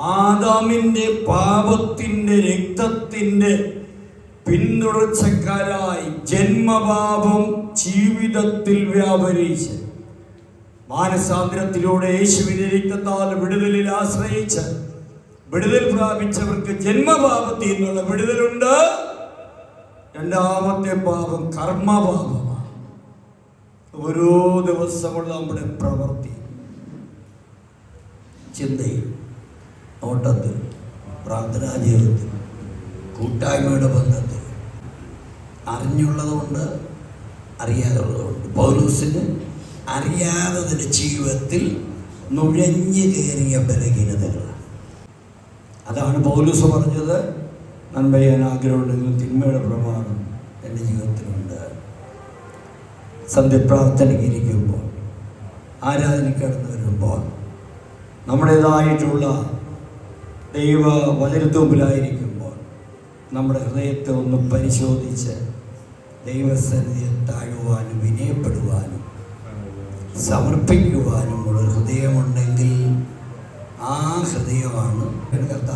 ആദാമിന്റെ പാപത്തിന്റെ രക്തത്തിന്റെ പിന്തുടർച്ചക്കാരായി ജന്മപാപം ജീവിതത്തിൽ വ്യാപരിച്ച് മാനസാന്തരത്തിലൂടെ യേശുവിന്റെ രക്തത്താൽ വിടുതലിൽ ആശ്രയിച്ച് വിടുതൽ പ്രാപിച്ചവർക്ക് ജന്മപാപത്തിൽ നിന്നുള്ള വിടുതലുണ്ട്. രണ്ടാമത്തെ പാപം കർമ്മപാപമാണ്. ഓരോ ദിവസമുള്ള നമ്മുടെ പ്രവൃത്തി ചിന്തയിൽ നോട്ടത്തിൽ പ്രാർത്ഥനാ ജീവിതത്തിൽ കൂട്ടായ്മയുടെ ബന്ധത്തിൽ അറിഞ്ഞുള്ളതുകൊണ്ട് അറിയാതുള്ളതുകൊണ്ട്. പൗലൂസിന് അറിയാത്തതിന്റെ ജീവിതത്തിൽ നുഴഞ്ഞു കയറിയ ബലഹീനതകളാണ്. അതാണ് പൗലൂസ് പറഞ്ഞത് നന്മ ചെയ്യാൻ ആഗ്രഹമുണ്ടെങ്കിലും തിന്മയുടെ പ്രമാണം എന്റെ ജീവിതത്തിലുണ്ട്. സന്ധ്യപ്രാർത്ഥനയ്ക്ക് ഇരിക്കുമ്പോൾ ആരാധനയ്ക്ക് വരുമ്പോൾ നമ്മുടേതായിട്ടുള്ള ദൈവ വലരുത്തുമ്പിലായിരിക്കുമ്പോൾ നമ്മുടെ ഹൃദയത്തെ ഒന്ന് പരിശോധിച്ച് ദൈവസന്നിധിയെ താഴുവാനും വിനയപ്പെടുവാനും സമർപ്പിക്കുവാനും ഉള്ളൊരു ഹൃദയമുണ്ടെങ്കിൽ ആ ഹൃദയമാണ് കർത്താവിന് ആവശ്യം